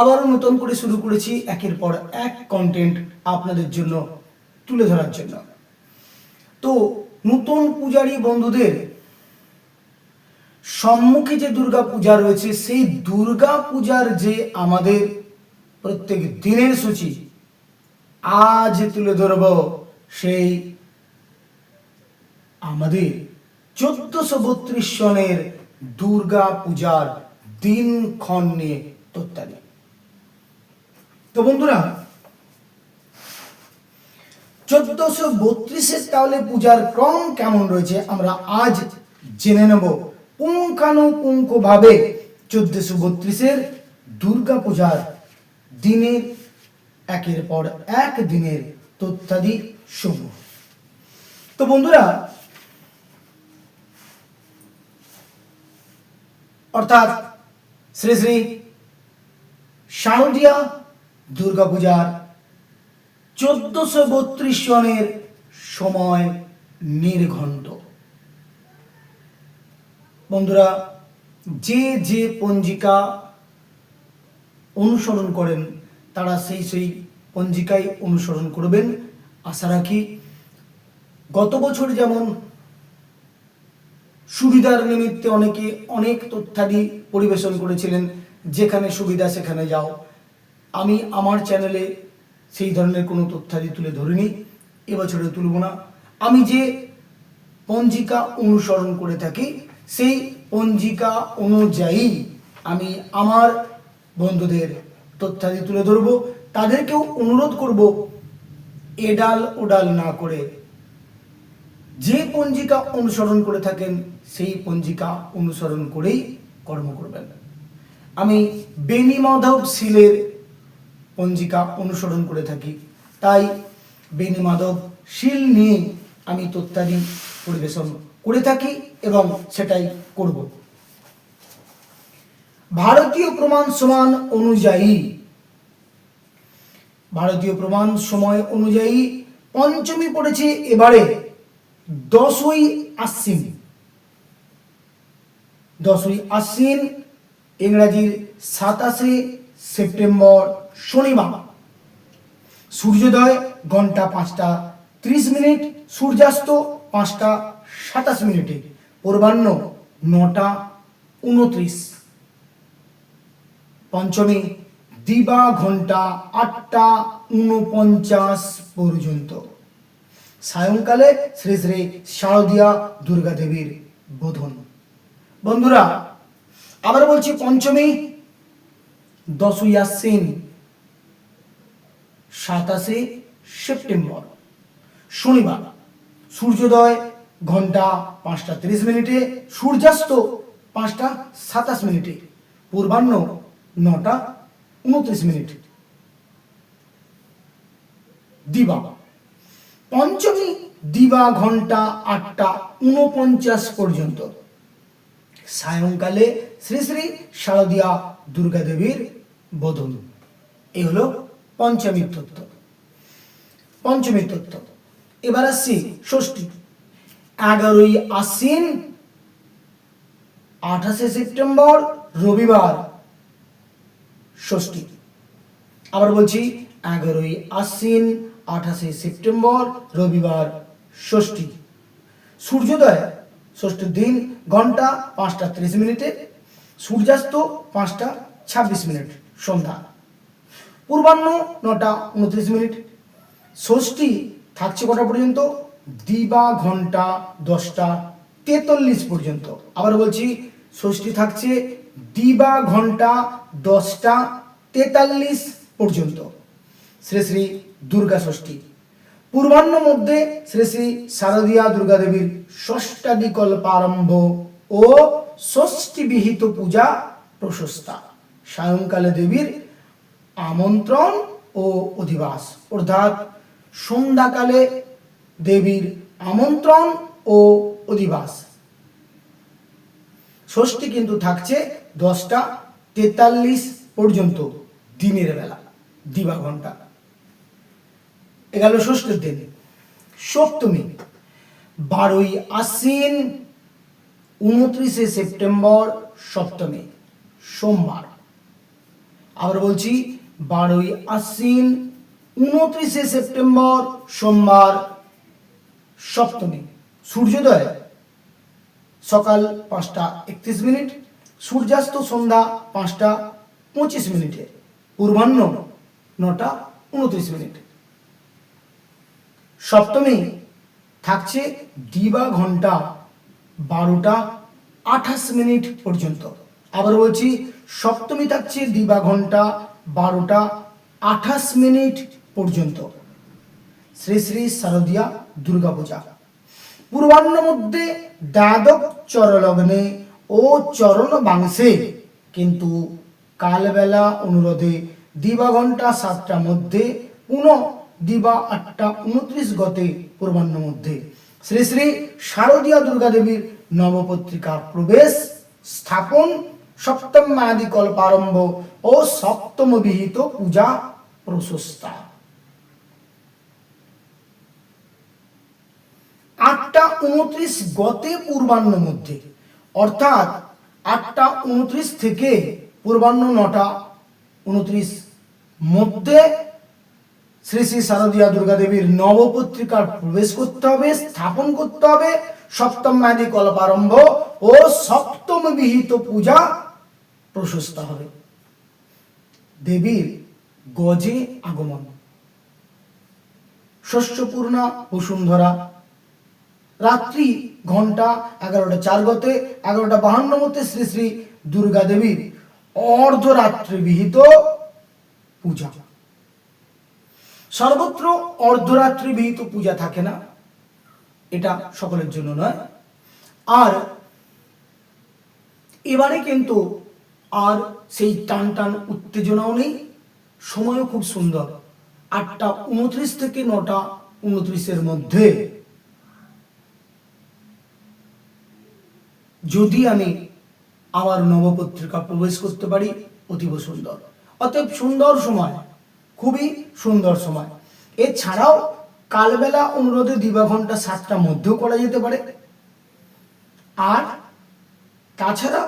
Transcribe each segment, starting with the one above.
আবারও নতুন করে শুরু করেছি একের পর এক কন্টেন্ট আপনাদের জন্য তুলে ধরার জন্য। তো নতুন পূজারী বন্ধুদের সম্মুখে যে দুর্গা পূজা রয়েছে, সেই দুর্গা পূজার যে আমাদের প্রত্যেক দিনের সূচি, আজ তুলে ধরব সেই আমাদের চোদ্দশো বত্রিশ সনের দুর্গা পূজার দিনক্ষণ নিয়ে তথ্যাদি তো বন্ধুরা, চোদ্দশো বত্রিশের তাহলে পূজার ক্রম কেমন রয়েছে আমরা আজ জেনে নেব। পুঙ্খানুপুঙ্খ ভাবে চোদ্দশো বত্রিশের দুর্গা পূজার দিনের একের পর এক দিনের তথ্যাদি সমূহ তো বন্ধুরা, অর্থাৎ শ্রী শ্রী শারদীয়া দুর্গাপূজার চোদ্দশো বত্রিশ সনের সময় নির্ঘণ্ট। বন্ধুরা, যে যে পঞ্জিকা অনুসরণ করেন, তারা সেই সেই পঞ্জিকায় অনুসরণ করবেন। আশা রাখি গত বছর যেমন সুবিধার নিমিত্তে অনেকে অনেক তথ্যাদি পরিবেশন করেছিলেন, যেখানে সুবিধা সেখানে যাও। আমি আমার চ্যানেলে সেই ধরনের কোনো তথ্যাদি তুলে ধরিনি এবছরে তুলব না। আমি যে পঞ্জিকা অনুসরণ করে থাকি, সেই পঞ্জিকা অনুযায়ী আমি আমার বন্ধুদের তথ্যাদি তুলে ধরবো। তাদেরকেও অনুরোধ করব, এডাল ওডাল না করে যে পঞ্জিকা অনুসরণ করে থাকেন, সেই পঞ্জিকা অনুসরণ করেই কর্ম করবেন। আমি বেনি মাধব শিলের পঞ্জিকা অনুসরণ করে থাকি। তাই বেনি মাধব শিল নিয়ে আমি তথ্যাদি পরিবেশন করে থাকি এবং সেটাই করব। ভারতীয় প্রমাণ সমান অনুযায়ী, ভারতীয় প্রমাণ সময় অনুযায়ী পঞ্চমী পড়েছে এবারে দশই আশ্বিন। দশই আশ্বিন, ইংরাজির সাতাশে সেপ্টেম্বর শনিবার সূর্যোদয় ঘণ্টা পাঁচটা ত্রিশ মিনিট, সূর্যাস্ত পাঁচটা সাতাশ মিনিটে। পূর্বাহ্ন নটা উনত্রিশ। পঞ্চমী, দিবা ঘণ্টা আটটা উনপঞ্চাশ পর্যন্ত। সায়ংকালে শ্রী শ্রী শারদীয়া দুর্গা দেবীর বোধন। বন্ধুরা, আবার বলছি পঞ্চমী, দশই আশ্বিন। সাতাশে সেপ্টেম্বর। শনিবার, সূর্যোদয় ঘণ্টা পাঁচটা তিরিশ মিনিটে, সূর্যাস্ত পাঁচটা সাতাশ মিনিটে, পূর্বাহ্ন নটা উনত্রিশ মিনিট। দিবা, পঞ্চমী দিবা ঘণ্টা আটটা উনপঞ্চাশ পর্যন্ত। সায়ংকালে শ্রী শ্রী শারদীয়া দুর্গা দেবীর বোধন এই হলো পঞ্চমীর তত্ত্ব পঞ্চমীর তত্ত্ব এবার আসছি ষষ্ঠী। এগারোই আশ্বিন, আঠাশে সেপ্টেম্বর, রবিবার ষষ্ঠী। আবার বলছি এগারোই আশ্বিন, আঠাশে সেপ্টেম্বর, রবিবার ষষ্ঠী। সূর্যোদয়, ষষ্ঠীর দিন, ঘণ্টা পাঁচটা ত্রিশ মিনিটে। সূর্যাস্ত পাঁচটা ছাব্বিশ মিনিট, সন্ধ্যা। পূর্বাহ্ন নটা উনত্রিশ মিনিট। ষষ্ঠী থাকছে কটা পর্যন্ত? দিবা ঘণ্টা দশটা তেতাল্লিশ পর্যন্ত। আবার বলছি, ষষ্ঠী থাকছে দিবা ঘণ্টা দশটা তেতাল্লিশ পর্যন্ত। শ্রী শ্রী দুর্গা ষষ্ঠী। পূর্বাহ্ন মধ্যে শ্রী শ্রী শারদীয়া দুর্গা দেবীর ষষ্ঠাদি কল্পারম্ভ ও ষষ্ঠী বিহিত পূজা প্রশস্তা। সায়ংকালে দেবীর আমন্ত্রণ ও অধিবাস। অর্থাৎ সন্ধ্যাকালে দেবীর আমন্ত্রণ ও অধিবাস। ষষ্ঠী কিন্তু থাকছে দশটা তেতাল্লিশ পর্যন্ত দিনের বেলা, দিবা ঘণ্টা এ ষষ্ঠীর দিন, সপ্তমী, বারোই আশ্বিন, উনত্রিশে সেপ্টেম্বর, সপ্তমী, সোমবার। আবার বলছি বারোই আশ্বিন, উনত্রিশে সেপ্টেম্বর, সোমবার, সপ্তমী। সূর্যোদয়, সকাল পাঁচটা একত্রিশ মিনিট, সূর্যাস্ত সন্ধ্যা পাঁচটা পঁচিশ মিনিটে, পূর্বাহ্ন নটা উনত্রিশ মিনিট। সপ্তমী থাকছে দিবা ঘণ্টা বারোটা আঠাশ মিনিট পর্যন্ত। আবার বলছি, সপ্তমী থাকছে দিবা ঘণ্টা বারোটা আঠাশ মিনিট পর্যন্ত। শ্রী শ্রী শারদীয়া দুর্গাপূজা। পূর্বাহ্ন মধ্যে দ্বাদক চরলগ্নে ও চরণ বাংশে কিন্তু কালবেলা অনুরোধে দিবা ঘণ্টা সাতটার মধ্যে পুনঃ দিবা আটটা উনত্রিশ গতে পূর্বাহ্ন মধ্যে শ্রী শ্রী শারদীয়া দুর্গা দেবীর নবপত্রিকা প্রবেশ স্থাপন সপ্তম মায়াদি কল্পারম্ভ ও সপ্তম বিহিত পূজা প্রশস্তা। আটটা উনত্রিশ গতে পূর্বাহ্ন মধ্যে, অর্থাৎ আটটা উনত্রিশ থেকে পূর্বাহ্ন নটা, উনত্রিশ মধ্যে শ্রী শ্রী শারদীয়া দুর্গা দেবীর নবপত্রিকার প্রবেশ করতে হবে, স্থাপন করতে হবে সপ্তম ম্যাদি কল্পারম্ভ ও সপ্তম বিহিত পূজা প্রশস্ত হবে। দেবীর গজে আগমন। শস্যপূর্ণা বসুন্ধরা। রাত্রি ঘণ্টা এগারোটা চার গতে এগারোটা বাহান্ন মতে শ্রী শ্রী দুর্গা দেবীর অর্ধরাত্রি বিহিত পূজা। সর্বত্র অর্ধরাত্রি বিহিত পূজা থাকে না, এটা সকলের জন্য নয়। আর এবারে কিন্তু আর সেই টান টান উত্তেজনাও নেই, সময়ও খুব সুন্দর। আটটা উনত্রিশ থেকে নটা উনত্রিশের মধ্যে। যদি আমি আমার নবপত্রিকা প্রবেশ করতে পারি, অতীব সুন্দর। অতএব সুন্দর সময়, খুবই সুন্দর সময়। এছাড়াও কালবেলা অনুরোধে দিবা ঘণ্টা সাতটার মধ্যেও করা যেতে পারে। আর তাছাড়া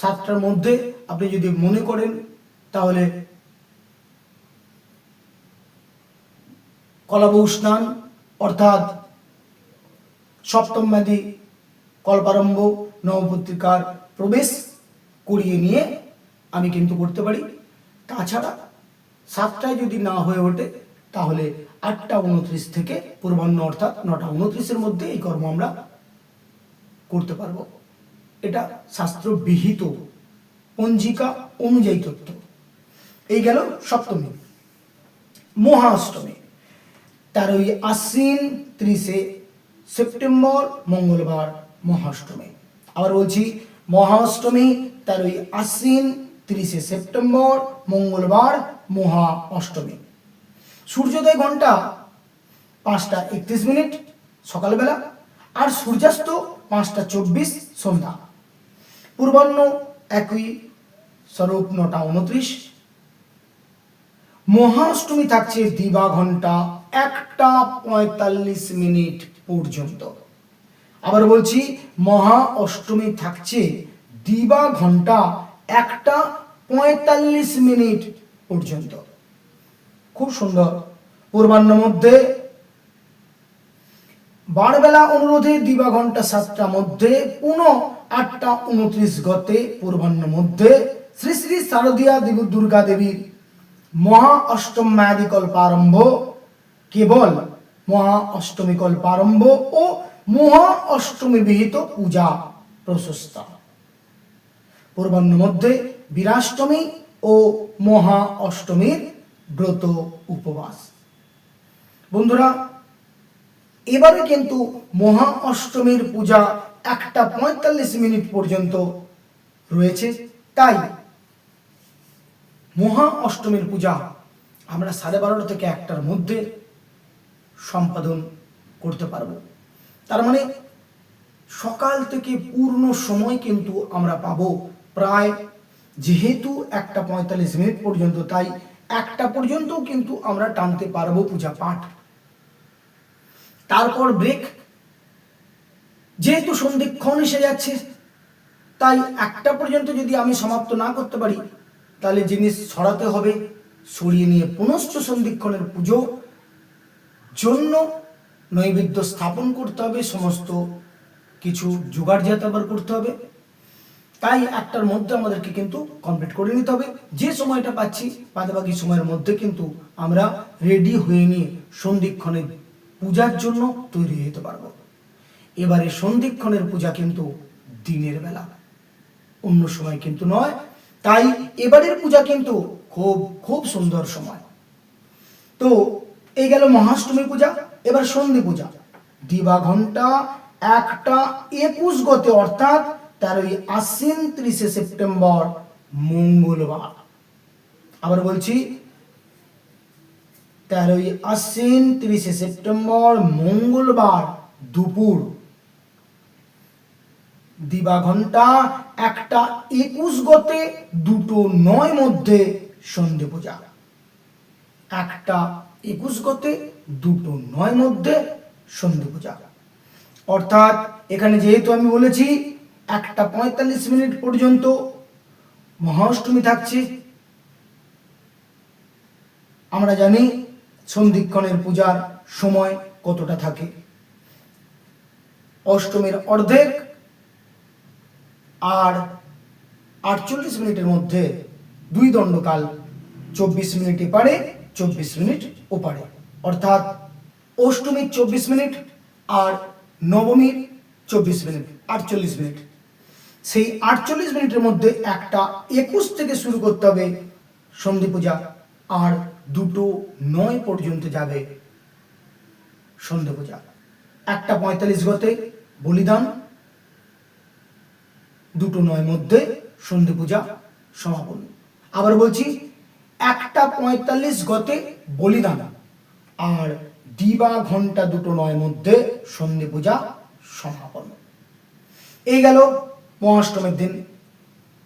সাতটার মধ্যে আপনি যদি মনে করেন, তাহলে কলাবউ স্নান অর্থাৎ সপ্তম ম্যাদি কল্পারম্ভ নবপত্রিকার প্রবেশ করিয়ে নিয়ে আমি কিন্তু করতে পারি। তাছাড়া সাতটায় যদি না হয়ে ওঠে, তাহলে আটটা উনত্রিশ থেকে পূর্বাহ্ন, অর্থাৎ নটা উনত্রিশের মধ্যে এই কর্ম আমরা করতে পারব। এটা শাস্ত্র বিহিত পঞ্জিকা অনুযায়ী তথ্য। এই গেল সপ্তমী, মহাষ্টমী। তেরোই আশ্বিন, ত্রিশে সেপ্টেম্বর, মঙ্গলবার, মহাষ্টমী। আবার বলছি, মহাষ্টমী, তেরোই আশ্বিন, তিরিশে সেপ্টেম্বর, মঙ্গলবার, মহা অষ্টমী। সূর্যোদয় ঘণ্টা পাঁচটা একত্রিশ মিনিট, সকালবেলা। আর সূর্যাস্ত পাঁচটা চব্বিশ, সন্ধ্যা। পূর্বাহ্ন একই স্বরূপ নটা উনত্রিশ। মহাষ্টমী থাকছে দিবা ঘণ্টা একটা পঁয়তাল্লিশ মিনিট পর্যন্ত। আবার বলছি, মহা অষ্টমী থাকছে দিবা ঘণ্টা একটা পঁয়তাল্লিশ মিনিট পর্যন্ত। খুব সুন্দর। পূর্বাহ্ন মধ্যে বারবেলা অনুরোধে দিবা ঘণ্টা সাতটা মধ্যে, পুনঃ আটটা উনত্রিশ গতে পূর্বাহ্ন মধ্যে শ্রী শ্রী শারদীয়া দেব দুর্গা দেবীর মহা অষ্টম ম্যাদি কল্পারম্ভ কেবল মহা অষ্টমী কল্পারম্ভ ও মহা অষ্টমী বিহিত পূজা প্রশস্তা। পূর্বাহ্ন মধ্যে বীরাষ্টমী ও মহা অষ্টমীর ব্রত উপবাস। বন্ধুরা এবারে কিন্তু মহা অষ্টমীর পূজা একটা পঁয়তাল্লিশ মিনিট পর্যন্ত রয়েছে। তাই মহা অষ্টমীর পূজা আমরা সাড়ে বারোটা থেকে একটার মধ্যে সম্পাদন করতে পারব। তার মানে সকাল থেকে পূর্ণ সময় কিন্তু আমরা পাবো প্রায়, যেহেতু একটা পঁয়তাল্লিশ মিনিট পর্যন্ত, তাই একটা পর্যন্ত কিন্তু আমরা টানতে পারব পূজা পাঠ। তারপর ব্রেক যেহেতু সন্ধিক্ষণ এসে যাচ্ছে, তাই একটা পর্যন্ত যদি আমি সমাপ্ত না করতে পারি, তাহলে জিনিস ছড়াতে হবে, সরিয়ে নিয়ে পুনশ্চ সন্ধিক্ষণের পুজো জন্য নৈবেদ্য স্থাপন করতে হবে, সমস্ত কিছু জোগাড় জাত আবার করতে হবে। তাই একটার মধ্যে আমাদেরকে কিন্তু কমপ্লিট করে নিতে হবে। যে সময়টা পাচ্ছি, বাদবাকি সময়ের মধ্যে কিন্তু আমরা রেডি হয়ে নিয়ে সন্ধিক্ষণের পূজার জন্য তৈরি যেতে পারব। এবারে সন্ধিক্ষণের পূজা কিন্তু দিনের বেলা। অন্য সময় কিন্তু নয়, তাই এবারের পূজা কিন্তু খুব খুব সুন্দর সময়। তো এই গেল মহাষ্টমী পূজা, এবার সন্ধি পূজা। দিবা ঘণ্টা একটা একুশ গতে, অর্থাৎ তেরোই আশ্বিন ত্রিশে সেপ্টেম্বর মঙ্গলবার। আবার বলছি তেরোই আশ্বিন, তিরিশে সেপ্টেম্বর, মঙ্গলবার দুপুর। দিবা ঘণ্টা একটা একুশ গতে দুটো নয় মধ্যে সন্ধে পূজা। একটা একুশ গতে দুটো নয় মধ্যে সন্ধে পূজা। অর্থাৎ এখানে যেহেতু আমি বলেছি একটা পঁয়তাল্লিশ মিনিট পর্যন্ত মহাষ্টমী থাকছে, আমরা জানি সন্ধিক্ষণের পূজার সময় কতটা থাকে? অষ্টমীর অর্ধেক আর আটচল্লিশ মিনিটের মধ্যে দুই দণ্ডকাল চব্বিশ মিনিট এপারে, চব্বিশ মিনিট ওপারে। অর্থাৎ অষ্টমীর চব্বিশ মিনিট আর নবমীর চব্বিশ মিনিট, আটচল্লিশ মিনিট। সেই আটচল্লিশ মিনিটের মধ্যে একটা একুশ থেকে শুরু করতে হবে সন্ধি পূজা। আর দুটো নয় পর্যন্ত যাবে সন্ধে পূজা। একটা পঁয়তাল্লিশ গতে বলিদান, দুটো নয় মধ্যে সন্ধি পূজা সমাপন। আবার বলছি, একটা পঁয়তাল্লিশ গতে বলিদান আর দিবা ঘণ্টা দুটো নয় মধ্যে সন্ধি পূজা সমাপন। এই গেল মহাষ্টমীর দিন।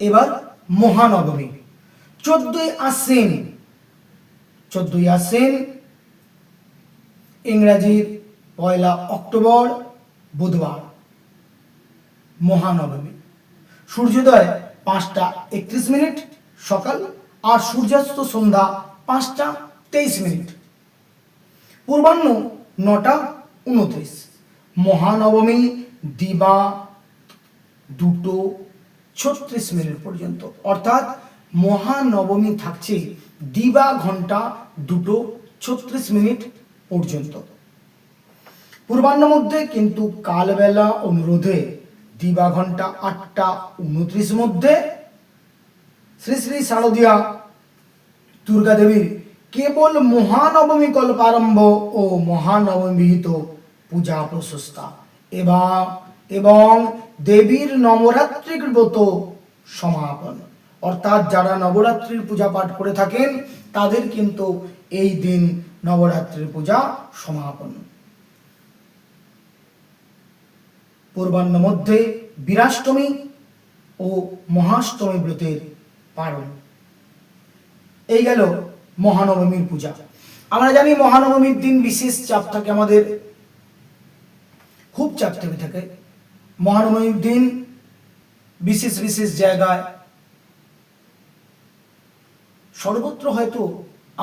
এবার মহানবমী। চোদ্দই আশ্বিন চোদ্দই আশ্বিন, ইংরাজির পয়লা অক্টোবর, বুধবার, মহানবমী। সূর্যোদয় পাঁচটা একত্রিশ মিনিট সকাল আর সূর্যাস্ত সন্ধ্যা পাঁচটা তেইশ মিনিট। পূর্বাহ্ন নটা উনত্রিশ। মহানবমী দিবা দুটো ছত্রিশ মিনিট পর্যন্ত। অর্থাৎ মহানবমী থাকছে দিবা ঘণ্টা দুটো ছত্রিশ মিনিট পর্যন্ত। পূর্বাহ্ন মধ্যে কিন্তু কালবেলা অনুরোধে দিবা ঘণ্টা আটটা উনত্রিশ মধ্যে শ্রী শ্রী শারদিয়া দুর্গা দেবীর কেবল মহানবমী কল্পারম্ভ ও মহানবমী বিহিত পূজা প্রশস্তা এবং এবং দেবীর নবরাত্রির ব্রত সমাপন। অর্থাৎ যারা নবরাত্রির পূজা পাঠ করে থাকেন, তাদের কিন্তু এই দিন নবরাত্রির পূজা সমাপন। পূর্বাহ্ন মধ্যে বীরাষ্টমী ও মহাষ্টমী ব্রতের পালন। এই গেল মহানবমীর পূজা। আমরা জানি মহানবমীর দিন বিশেষ চাপ থাকে আমাদের। খুব চাপ থেকে থাকে। মহানবমীর দিন বিশেষ বিশেষ জায়গায় সর্বত্র হয়তো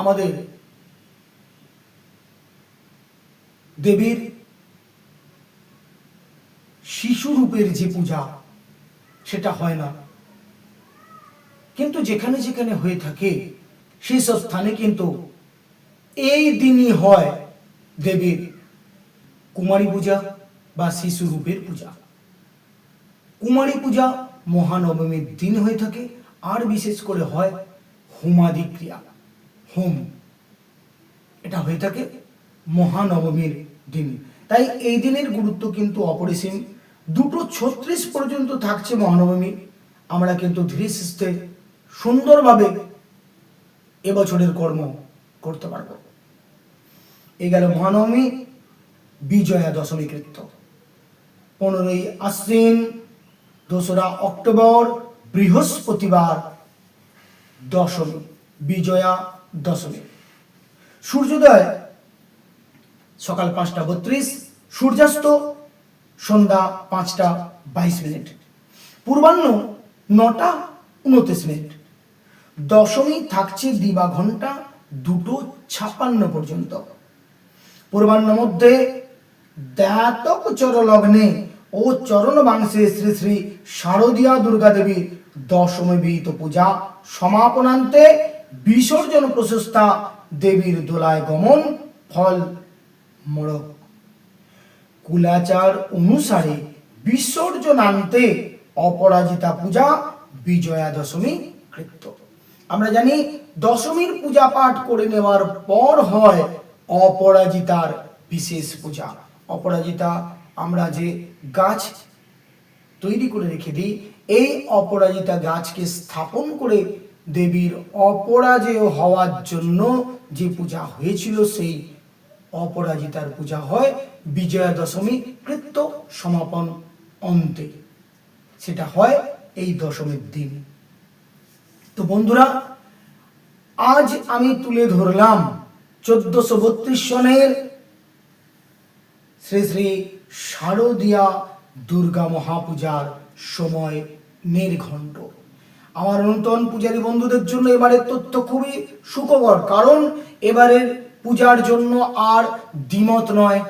আমাদের দেবীর শিশু রূপের যে পূজা, সেটা হয় না। কিন্তু যেখানে যেখানে হয়ে থাকে, সেই সব স্থানে কিন্তু এই দিনই হয় দেবীর কুমারী পূজা বা শিশু রূপের পূজা। কুমারী পূজা মহানবমীর দিন হয়ে থাকে, আর বিশেষ করে হয় হোমাদি ক্রিয়া হোম। এটা হয়ে থাকে মহানবমীর দিন। তাই এই দিনের গুরুত্ব কিন্তু অপরিসীম। দুটো ছত্রিশ পর্যন্ত থাকছে মহানবমী। আমরা কিন্তু ধীরে সুস্থে, সুন্দরভাবে এবছরের কর্ম করতে পারব। এই গেল মহানবমী, বিজয়া দশমী কৃত্য। পনেরোই আশ্বিন, দোসরা অক্টোবর, বৃহস্পতিবার দশমী, বিজয়া দশমী। সূর্যোদয় সকাল পাঁচটা বত্রিশ, সূর্যাস্ত সন্ধ্যা পাঁচটা বাইশ মিনিট। পূর্বাহ্ন নটা উনত্রিশ মিনিট। দশমী থাকছে দিবা ঘণ্টা দুটো ছাপান্ন পর্যন্ত। পূর্বাহ্ন মধ্যে দ্যাতক চর লগ্নে ও চরণ বাংশে শ্রী শ্রী শারদীয়া দুর্গা দেবীর দশমী বিহিত পূজা সমাপনান্তে বিসর্জন প্রশস্তা, দেবীর দোলায় গমন, ফল, মোড়ক। কুলাচার অনুসারে বিসর্জনান্তে অপরাজিতা পূজা বিজয়া দশমী কৃত্য। আমরা জানি দশমীর পূজা পাঠ করে নেওয়ার পর হয় অপরাজিতার বিশেষ পূজা। অপরাজিতা আমরা যে গাছ তৈরি করে রেখে দিই এই অপরাজিতা গাছকে স্থাপন করে দেবীর অপরাজেয় হওয়ার জন্য যে পূজা হয়েছিল, সেই অপরাজিতার পূজা হয় বিজয়া দশমী কৃত্য সমাপন অন্তে। সেটা হয় এই দশমীর দিন। তো বন্ধুরা, আজ আমি তুলে ধরলাম চোদ্দশো বত্রিশ সনের শ্রী শ্রী শারদীয়া দুর্গা মহাপূজার সময় নির্ঘণ্ট। আমার নূতন পূজারী বন্ধুদের জন্য এবারের তথ্য খুবই সুখবর, কারণ এবারের পূজার জন্য আর দ্বিমত নয়।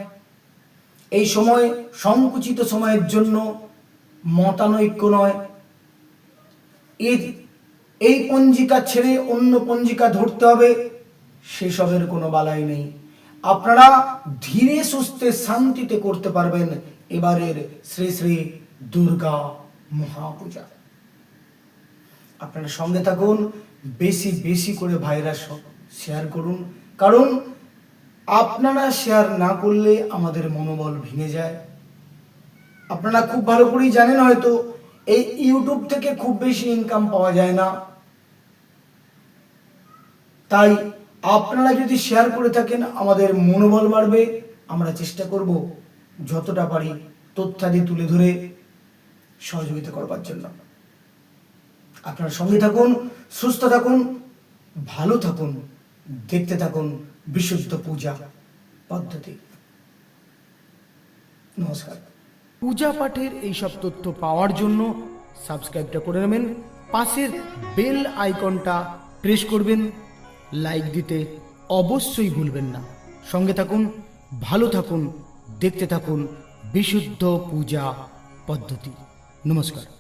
এই সময়, সংকুচিত সময়ের জন্য মতানৈক্য নয়। এর, এই পঞ্জিকা ছেড়ে অন্য পঞ্জিকা ধরতে হবে, সেসবের কোনো বালাই নেই। আপনারা ধীরে সুস্থে শান্তিতে করতে পারবেন এবারের শ্রী শ্রী দুর্গা মহাপূজা। আপনারা সঙ্গে থাকুন, বেশি বেশি করে ভাইরাস শেয়ার করুন। কারণ আপনারা শেয়ার না করলে আমাদের মনোবল ভেঙে যায়। আপনারা খুব ভালো করেই জানেন হয়তো, এই ইউটিউব থেকে খুব বেশি ইনকাম পাওয়া যায় না। তাই আপনারা যদি শেয়ার করে থাকেন, আমাদের মনোবল বাড়বে। আমরা চেষ্টা করব যতটা পারি তথ্যাদি তুলে ধরে সহযোগিতা করবার জন্য। আপনার সঙ্গে থাকুন, সুস্থ থাকুন, ভালো থাকুন, দেখতে থাকুন বিশুদ্ধ পূজা পদ্ধতি। নমস্কার। পূজা পাঠের এই সব তথ্য পাওয়ার জন্য সাবস্ক্রাইবটা করে নেবেন, পাশের বেল আইকনটা প্রেস করবেন, লাইক দিতে অবশ্যই ভুলবেন না। সঙ্গে থাকুন, ভালো থাকুন, দেখতে থাকুন বিশুদ্ধ পূজা পদ্ধতি। নমস্কার